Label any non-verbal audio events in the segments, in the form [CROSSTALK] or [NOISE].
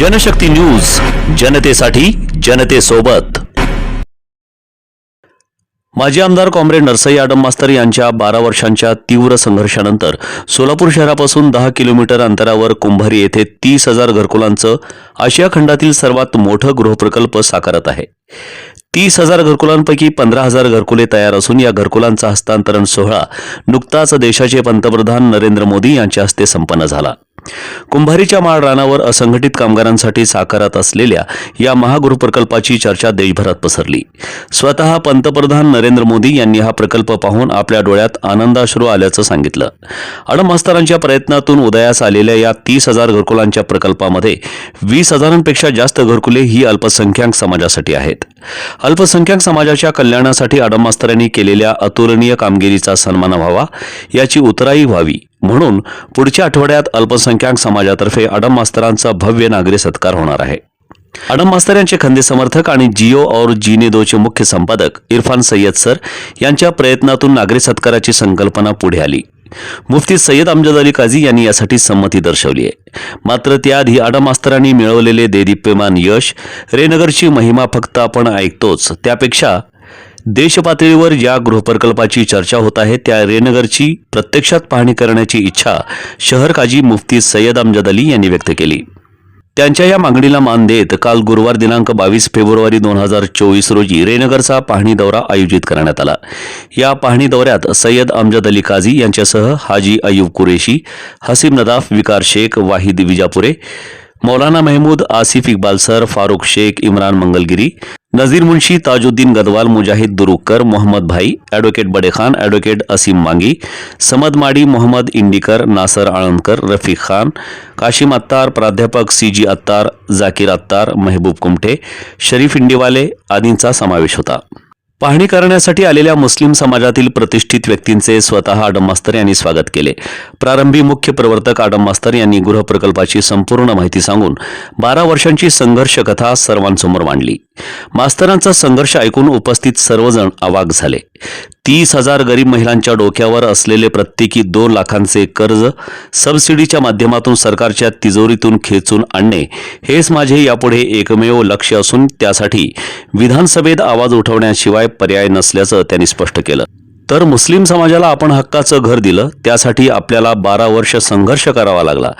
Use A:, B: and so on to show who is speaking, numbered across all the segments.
A: Janshakti news जनतेसाठी जनतेसोबत. माजी आमदार कॉम्रेड नरसई आडम मास्तर यांच्या बारा वर्षांच्या तीव्र संघर्षानंतर सोलापूर शहरापासून दहा किलोमीटर अंतरावर कुंभारी येथे तीस हजार घरकुलांचं आशिया खंडातील सर्वात मोठं गृहप्रकल्प साकारत आहे. तीस हजार घरकुलांपैकी पंधरा हजार घरकुले तयार असून या घरकुलांचा हस्तांतरण सोहळा नुकताच देशाचे पंतप्रधान नरेंद्र मोदी यांच्या हस्ते संपन्न झाला. कुंभारीच्या माळ रानावर असंघटित कामगारांसाठी साकारात असलेल्या या महागृह प्रकल्पाची चर्चा देशभरात पसरली. स्वतः पंतप्रधान नरेंद्र मोदी यांनी हा प्रकल्प पाहून आपल्या डोळ्यात आनंदाश्रू आल्याचं सांगितलं. अडममास्तरांच्या प्रयत्नातून उदयास आलेल्या या तीस हजार घरकुलांच्या प्रकल्पामध्ये वीस हजारांपेक्षा जास्त घरकुले ही अल्पसंख्याक समाजासाठी आहेत. अल्पसंख्याक समाजाच्या कल्याणासाठी अडमास्तरांनी केलेल्या अतुलनीय कामगिरीचा सन्मान व्हावा याची उतराई व्हावी म्हणून पुढच्या आठवड्यात अल्पसंख्याक समाजातर्फे अडम मास्तरांचा भव्य नागरी सत्कार होणार आहे. अडम मास्तर यांचे खंदे समर्थक आणि जिओ और जीने दोचे मुख्य संपादक इरफान सय्यद सर यांच्या प्रयत्नातून नागरी सत्काराची संकल्पना पुढे आली. मुफ्ती सय्यद अमजद अली काझी यांनी यासाठी संमती दर्शवली आहे. मात्र त्याआधी अडम मास्तरांनी मिळवलेले देदीप्यमान यश रेनगरची महिमा फक्त आपण ऐकतोच. त्यापेक्षा देशपातळीवर ज्या गृहप्रकल्पाची चर्चा होत आहे त्या रेनगरची प्रत्यक्षात पाहणी करण्याची इच्छा शहर काजी मुफ्ती सय्यद अमजद अली यांनी व्यक्त केली. त्यांच्या या मागणीला मान देत काल गुरुवार दिनांक बावीस फेब्रुवारी दोन हजार चोवीस रोजी रेनगरचा पाहणी दौरा आयोजित करण्यात आला. या पाहणी दौऱ्यात सय्यद अमजद अली काझी यांच्यासह हाजी अयुब कुरेशी हसीम नदाफ विकार शेख वाहिद विजापुरे मौलाना महमूद आसिफ इक्बाल सर फारुख शेख इम्रान मंगलगिरी नजीर मुंशी ताजुद्दीन गदवाल मुजाहिद दुरुक्कर मोहम्मद भाई ॲडव्होकेट बडेखान ॲडव्होकेट असीम मांगी समद माडी मोहम्मद इंडिकर नासर आळंदकर रफीक खान काशिम अत्तार प्राध्यापक सी जी अत्तार जाकीर अत्तार महबूब कुमठे शरीफ इंडिवाले आदींचा समावेश होता. पाहणी करण्यासाठी आलेल्या मुस्लिम समाजातील प्रतिष्ठित व्यक्तींचे स्वतः आडम मास्तर यांनी स्वागत केले. प्रारंभी मुख्य प्रवर्तक आडम मास्तर यांनी गृहप्रकल्पाची संपूर्ण माहिती सांगून बारा वर्षांची संघर्ष कथा सर्वांसमोर मांडली. मास्तरांचा संघर्ष ऐकून उपस्थित सर्वजण अवाक झाले. तीस हजार गरीब महिलांच्या डोक्यावर असलेले प्रत्येकी दोन लाखांचे कर्ज सबसिडीच्या माध्यमातून सरकारच्या तिजोरीतून खेचून आणणे हेच माझे यापुढे एकमेव लक्ष्य असून त्यासाठी विधानसभेत आवाज उठवण्याशिवाय पर्याय नसल्याचं त्यांनी स्पष्ट केलं. तर मुस्लिम समाजाला आपण हक्काचं घर दिलं त्यासाठी आपल्याला बारा वर्ष संघर्ष करावा लागला.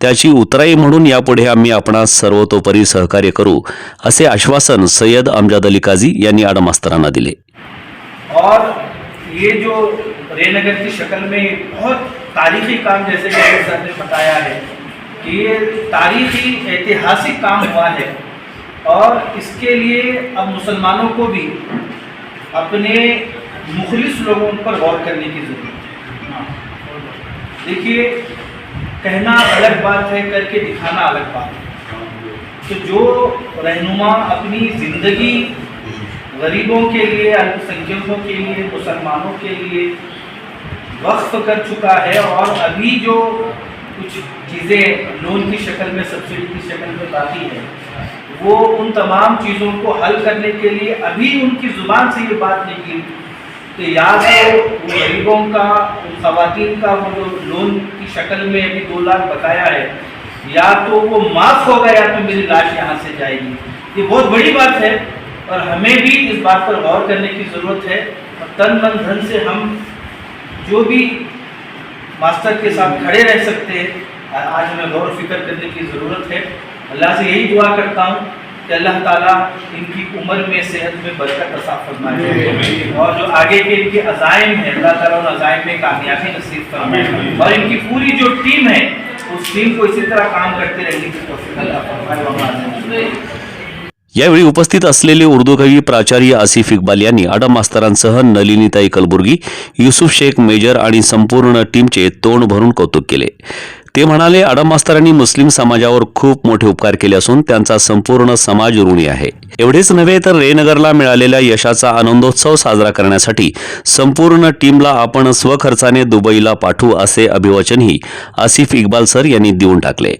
A: त्याची उतराई म्हणून यापुढे आम्ही आपणास सर्वतोपरी सहकार्य करू असे आश्वासन सय्यद अमजाद अली काझी यांनी आडमास्तरांना दिले.
B: और ये जो रेनगर की शक्ल में बहुत तारीखी काम जैसे कि सर ने बताया है कि ये तारीखी ऐतिहासिक काम हुआ है। और इसके लिए अब मुसलमानों को भी अपने मुखलिस लोगों पर गौर करने की ज़रूरत है। देखिए, कहना अलग बात है, करके दिखाना अलग बात है। तो जो रहनुमा अपनी ज़िंदगी गरीबों के लिए, अल्पसंख्यकों के लिए, मुसलमानों के लिए वक्फ कर चुका है और अभी जो कुछ चीज़ें लोन की शक्ल में, सब्सिडी की शक्ल में बाकी है, वो उन तमाम चीज़ों को हल करने के लिए अभी उनकी ज़ुबान से ये बात निकली। कि या तो गरीबों का उन खवातीन का, वो जो लोन की शक्ल में अभी दो लाख बकाया है, या तो वो माफ़ होगा या तो मेरी लाश यहाँ से जाएगी। ये बहुत बड़ी बात है, और हमें भी इस बात पर गौर करने की ज़रूरत है, और तन मन धन से हम जो भी मास्टर के साथ खड़े रह सकते हैं आज हमें गौर फ़िक्र करने की ज़रूरत है। अल्लाह से यही दुआ करता हूँ कि अल्लाह ताला इनकी उम्र में सेहत में बरकत असा फरमाए। और जो आगे के इनके अजायम है अल्लाह ताला उन अजायम में कामयाबी नसीब फरमाए। और इनकी पूरी जो टीम है उस टीम को इसी तरह काम करते रहने की तौफीक अल्लाह फरमाए।
A: यावेळी उपस्थित असलेले उर्दू कवी प्राचार्य आसिफ इक्बाल यांनी आडम मास्तरांसह नलिनीताई कलबुर्गी युसुफ शेख मेजर आणि संपूर्ण टीमचे तोंड भरून कौतुक केले. ते म्हणाले आडम मास्तरांनी मुस्लिम समाजावर खूप मोठे उपकार केले असून त्यांचा संपूर्ण समाज ऋणी आहे. एवढेच नव्हे तर रेनगरला मिळालेल्या यशाचा आनंदोत्सव साजरा करण्यासाठी संपूर्ण टीमला आपण स्वखर्चाने दुबईला पाठवू असे अभिवाचनही आसिफ इक्बाल सर यांनी देऊन टाकले.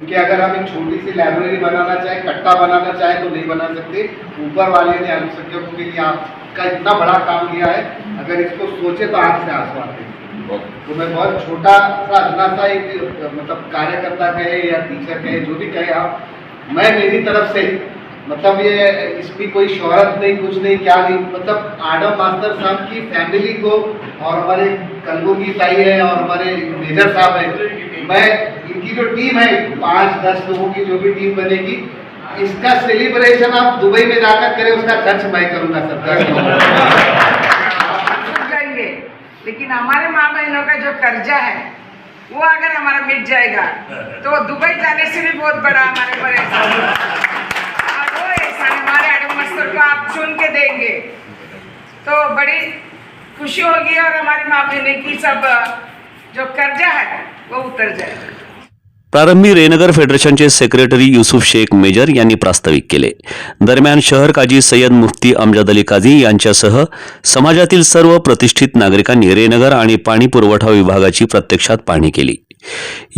C: कि अगर हम एक छोटी सी लाइब्रेरी बनाना चाहे कट्टा बनाना चाहे तो नहीं बना सकते. ऊपर वाले ने अल्पसंख्यकों के लिए आपका इतना बड़ा काम किया है. अगर इसको सोचे तो आँख से आंसू आते हैं तो मैं बहुत छोटा सा इतना सा एक मतलब कार्यकर्ता कहे या टीचर कहे जो भी कहे आप मैं मेरी तरफ़ से मतलब ये इसकी कोई शोहरत नहीं कुछ नहीं क्या नहीं मतलब आडम मास्टर साहब की फैमिली को और हमारे कलबुर्गी ताई है और हमारे मेजर साहब है मैं इनकी जो टीम है पाँच दस लोगों की जो भी टीम बनेगी इसका सेलिब्रेशन आप दुबई में जाकर करें उसका खर्च मैं करूँगा सर [LAUGHS] दस लोगों
D: छूट जाएँगे लेकिन हमारे माँ बहनों का जो कर्जा है, वो अगर हमारा मिट जाएगा तो दुबई जाने से भी बहुत बड़ा हमारे पर एहसान। और वो एहसान हमारे मस्तर को आप चुन के देंगे तो बड़ी खुशी होगी और हमारे माँ बहने की सब, जो कर्जा है, वो उतर जाएगा
A: प्रारंभी रेनगर फेडरेशनचे सेक्रेटरी युसुफ शेख मेजर यांनी प्रास्ताविक केले. दरम्यान शहर काजी सय्यद मुफ्ती अमजद अली काझी यांच्यासह समाजातील सर्व प्रतिष्ठित नागरिकांनी रेनगर आणि पाणी पुरवठा विभागाची प्रत्यक्षात पाहणी केली.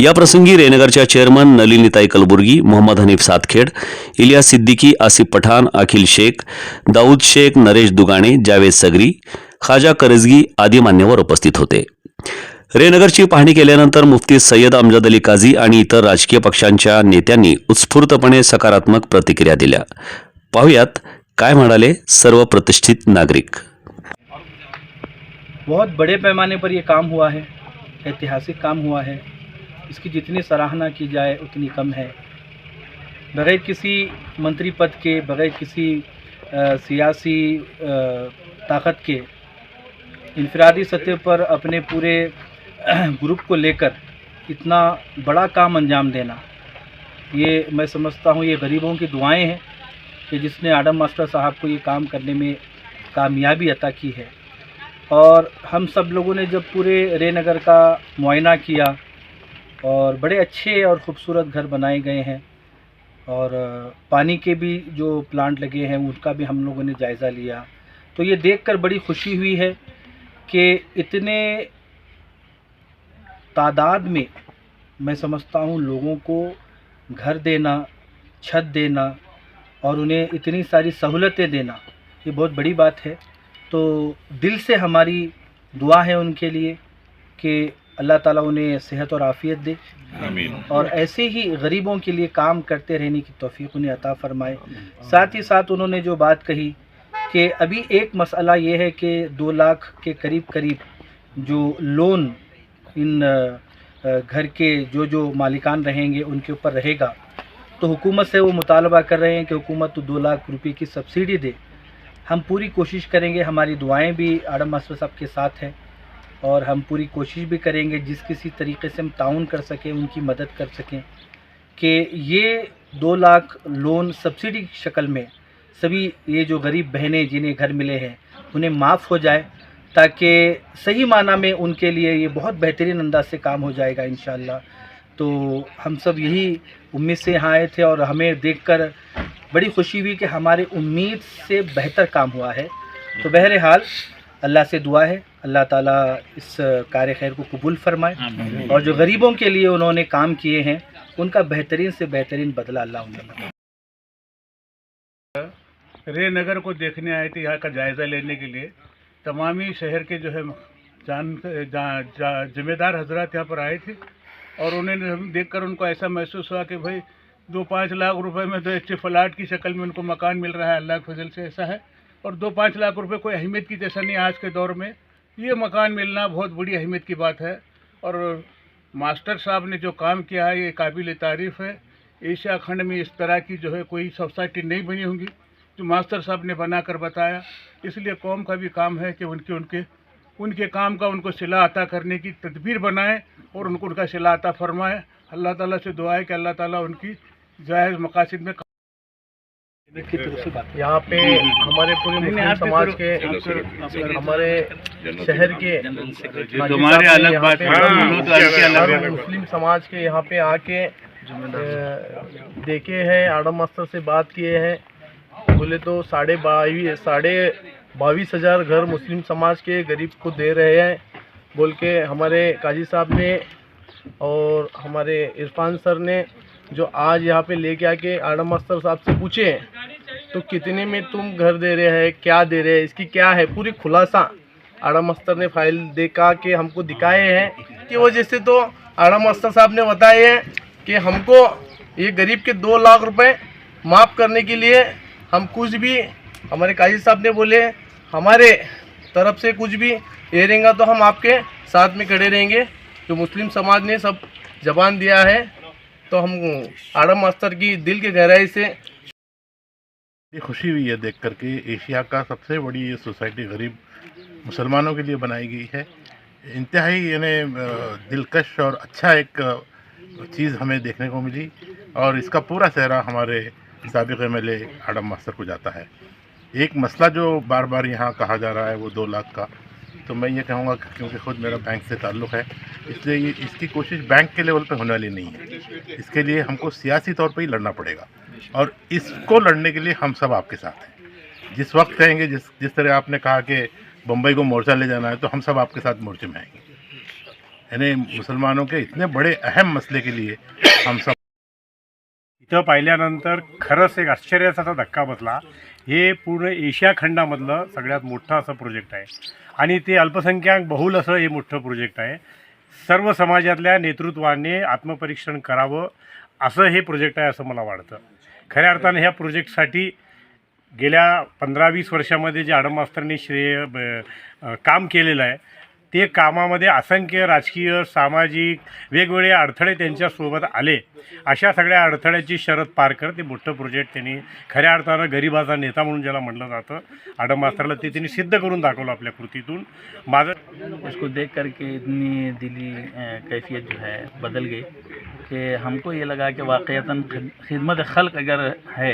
A: या प्रसंगी रेनगरच्या चेअरमन नलिनीताई कलबुर्गी मोहम्मद हनीफ सातखेड इलिया सिद्दीकी आसिफ पठाण अखिल शेख दाऊद शेख नरेश दुगाणे जावेद सगरी खाजा करजगी आदी मान्यवर उपस्थित होते. रेनगरची पाहणी केल्यानंतर मुफ्ती सय्यद अमजद अली काझी आणि इतर राजकीय पक्षांच्या नेत्यांनी उत्स्फूर्तपणे सकारात्मक प्रतिक्रिया दिल्या. म्हणाले सर्व प्रतिष्ठित नागरिक.
B: बहुत बड़े पैमाने पर ये काम हुआ है ऐतिहासिक काम हुआ है। इसकी जितनी सराहना की जाए उतनी कम है। बगैर किसी मंत्री पद के बगैर किसी अ, सियासी अ, ताकत के इनफरादी सतह पर अपने पूरे [CLEARS THROAT] ग्रुप को लेकर इतना बड़ा काम अंजाम देना, ये मैं समझता हूँ ये गरीबों की दुआएँ हैं कि जिसने आडम मास्टर साहब को ये काम करने में कामयाबी अता की है। और हम सब लोगों ने जब पूरे रेनगर का मुआयना किया और बड़े अच्छे और ख़ूबसूरत घर बनाए गए हैं और पानी के भी जो प्लांट लगे हैं, उनका भी हम लोगों ने जायज़ा लिया। तो ये देखकर बड़ी खुशी हुई है कि इतने तादाद में मैं समझता हूँ लोगों को घर देना छत देना और उन्हें इतनी सारी सहूलतें देना ये बहुत बड़ी बात है। तो दिल से हमारी दुआ है उनके लिए कि अल्लाह ताला उन्हें सेहत और आफ़ियत दे। और ऐसे ही गरीबों के लिए काम करते रहने की तोफ़ी उन्हें अता फरमाए। साथ ही साथ उन्होंने जो बात कही कि अभी एक मसला ये है कि दो लाख के करीब करीब जो लोन इन घर के जो जो मालिकान रहेंगे, उनके ऊपर रहेगा। तो हुकूमत से वो मुतालबा कर रहे हैं कि हुकूमत तो दो लाख रुपए की सब्सिडी दे। हम पूरी कोशिश करेंगे, हमारी दुआएँ भी आडम मास्टर साहब के साथ हैं और हम पूरी कोशिश भी करेंगे, जिस किसी तरीके से हम ताउन कर सकें, उनकी मदद कर सकें कि ये दो लाख लोन सब्सिडी की शक्ल में सभी ये जो गरीब बहनें जिन्हें घर मिले हैं, उन्हें माफ़ हो जाए ताकि सही माना में उनके लिए ये बहुत बेहतरीन अंदाज से काम हो जाएगा इन तो हम सब यही उम्मीद से यहाँ आए थे और हमें देखकर बड़ी खुशी हुई कि हमारे उम्मीद से बेहतर काम हुआ है। तो बहरहाल अल्लाह से दुआ है। अल्लाह ताला इस कार्य खैर को कबूल फरमाए और जो गरीबों के लिए उन्होंने काम किए हैं उनका बेहतरीन से बेहतरीन बदला अल्लाह उन्हें दे।
E: रेनगर को देखने आए थे यहाँ का जायज़ा लेने के लिए। तमामी शहर के जो है जान जा, जा, जिम्मेदार हजरात यहाँ पर आए थे और उन्होंने हम देखकर उनको ऐसा महसूस हुआ कि भाई दो पाँच लाख रुपए में तो अच्छे फ्लाट की शक्ल में उनको मकान मिल रहा है अल्लाह के फजल से ऐसा है। और दो पाँच लाख रुपए कोई अहमियत की जैसा नहीं आज के दौर में। ये मकान मिलना बहुत बड़ी अहमियत की बात है। और मास्टर साहब ने जो काम किया है ये काबिल तारीफ़ है। एशिया खंड में इस तरह की जो है कोई सोसाइटी नहीं बनी होंगी। जो मास्टर साहब ने बना कर बताया। इसलिए कौम का भी काम है कि उनके उनके उनके काम का उनको सिला अता करने की तदबीर बनाए और उनको उनका सिला अता फरमाए। अल्लाह ताला से दुआ है कि अल्लाह ताला उनकी जायज़ मकासद में
F: यहाँ पे हमारे पूरे मुस्लिम समाज के हमारे शहर के
E: तुम्हारे अलग बात
F: पे
E: है, तो हैं।
F: मुस्लिम समाज के यहाँ पे आके देखे हैं आडम मास्टर से बात किए हैं। बोले तो साढ़े बाईस साढ़े बाईस हज़ार घर मुस्लिम समाज के गरीब को दे रहे हैं, बोल के हमारे काजी साहब ने और हमारे इरफान सर ने जो आज यहाँ पे लेके आके आडम मास्टर साहब से पूछे हैं तो कितने में तुम घर दे रहे हैं, क्या दे रहे हैं, इसकी क्या है? पूरी खुलासा आडम मास्टर ने फ़ाइल देखा के हमको दिखाए हैं, कि वो जैसे तो आडम मास्टर साहब ने बताए हैं कि हमको ये गरीब के दो लाख रुपए माफ़ करने के लिए हम कुछ भी, हमारे काजी साहब ने बोले, हमारे तरफ़ से कुछ भी ये रहेगा तो हम आपके साथ में खड़े रहेंगे। जो मुस्लिम समाज ने सब जबान दिया है तो हम आडम मास्टर की दिल के गहराई से
G: ये खुशी हुई है देख करके, एशिया का सबसे बड़ी ये सोसाइटी गरीब मुसलमानों के लिए बनाई गई है। इंतहाई यानी दिलकश और अच्छा एक चीज़ हमें देखने को मिली। और इसका पूरा सहरा हमारे सबक एम एल आडम मास्टर को जाता है। एक मसला जो बार बार यहाँ कहा जा रहा है वो दो लाख का। तो मैं ये कहूँगा क्योंकि खुद मेरा बैंक से ताल्लुक़ है, इसलिए इसकी कोशिश बैंक के लेवल पे होने वाली नहीं है। इसके लिए हमको सियासी तौर पे ही लड़ना पड़ेगा। और इसको लड़ने के लिए हम सब आपके साथ हैं। जिस वक्त कहेंगे, जिस जिस तरह आपने कहा कि बम्बई को मोर्चा ले जाना है तो हम सब आपके साथ मोर्चे में आएँगे। यानी मुसलमानों के इतने बड़े अहम मसले के लिए हम सब
H: इथं पाहिल्यानंतर खरंच एक आश्चर्याचा असा धक्का बसला. हे पूर्ण एशिया खंडामधलं सगळ्यात मोठं असं प्रोजेक्ट आहे. आणि ते अल्पसंख्याक बहुल असं हे मोठं प्रोजेक्ट आहे. सर्व समाजातल्या नेतृत्वाने आत्मपरीक्षण करावं असं हे प्रोजेक्ट आहे असं मला वाटतं. खऱ्या अर्थानं ह्या प्रोजेक्टसाठी गेल्या पंधरा वीस वर्षामध्ये जे आडम श्रेय ब- काम केलेलं आहे ते कामामध्ये असंख्य राजकीय सामाजिक वेगवेगळे अडथळे त्यांच्यासोबत आले. अशा सगळ्या अडथळ्याची शरद पार करत ते मोठं प्रोजेक्ट त्यांनी खऱ्या अर्थानं गरिबाचा नेता म्हणून ज्याला म्हटलं जातं आडम मास्तरला ते त्यांनी सिद्ध करून दाखवलं आपल्या कृतीतून. माझं
I: इसको देख करके इतनी दिली कैफियत जो है बदल गई कि हमको ये लगा कि वाक़ता खिदमत खल्क अगर है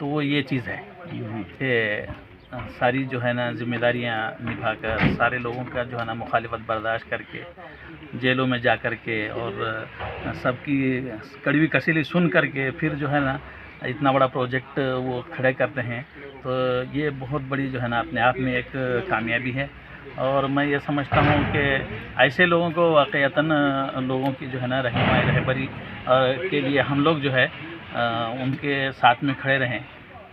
I: तो वो ये चीज़ है सारी जो है ना जिम्मेदारियाँ निभाकर, सारे लोगों का जो है ना मुखालिफत बर्दाश्त करके, जेलों में जा कर के और सबकी कड़वी कसीली सुन करके फिर जो है ना इतना बड़ा प्रोजेक्ट वो खड़े करते हैं। तो ये बहुत बड़ी जो है ना अपने आप में एक कामयाबी है। और मैं ये समझता हूँ कि ऐसे लोगों को वाक़ता लोगों की जो है ना रहनुमाई, रहबरी के लिए हम लोग जो है उनके साथ में खड़े रहें।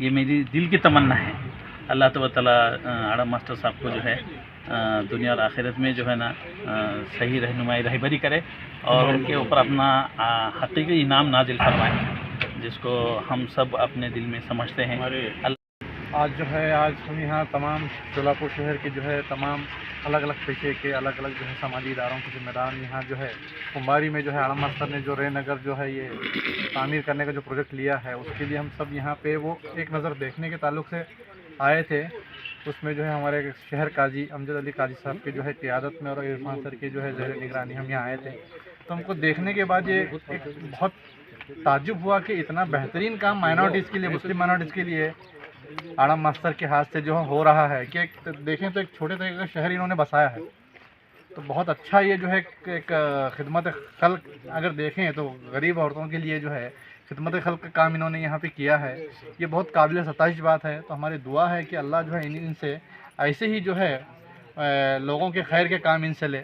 I: ये मेरी दिल की तमन्ना है। अल्लाह तब ताला आड़म मास्टर साहब को जो है दुनिया और आखिरत में जो है ना सही रहनुमाई रहबरी करे और उनके ऊपर अपना हकीकी इनाम नाजिल फरमाएँ जिसको हम सब अपने दिल में समझते हैं।
J: आज जो है आज हम यहाँ तमाम शोलापुर शहर के जो है तमाम अलग अलग पेशे के अलग अलग जो है समाजी इदारों के जिम्मेदार यहाँ जो है कुंभारी में जो है आलम मास्टर ने जो रेनगर जो है ये तामीर करने का जो प्रोजेक्ट लिया है उसके लिए हम सब यहाँ पे वो एक नज़र देखने के ताल्लुक से आए थे, उसमें जो है हमारे शहर काजी, अमजद अली काजी साहब के जो है क़्यादत में और इरफान सर के जो है जहर निगरानी हम यहाँ आए थे। तो हमको देखने के बाद ये एक बहुत ताजुब हुआ कि इतना बेहतरीन काम माइनॉरिटीज़ के लिए, मुस्लिम माइनॉरिटीज़ के लिए आड़म मास्टर के हाथ से जो हो रहा है, कि एक तो देखें तो एक छोटे तरीके का शहर इन्होंने बसाया है। तो बहुत अच्छा ये जो है एक- एक खिदमत खल अगर देखें तो गरीब औरतों के लिए जो है खिदमत खल का काम इन्होंने यहाँ पे किया है। ये बहुत काबिल सताइश बात है। तो हमारी दुआ है कि अल्लाह जो है इन, इनसे ऐसे ही जो है लोगों के खैर के काम इनसे ले।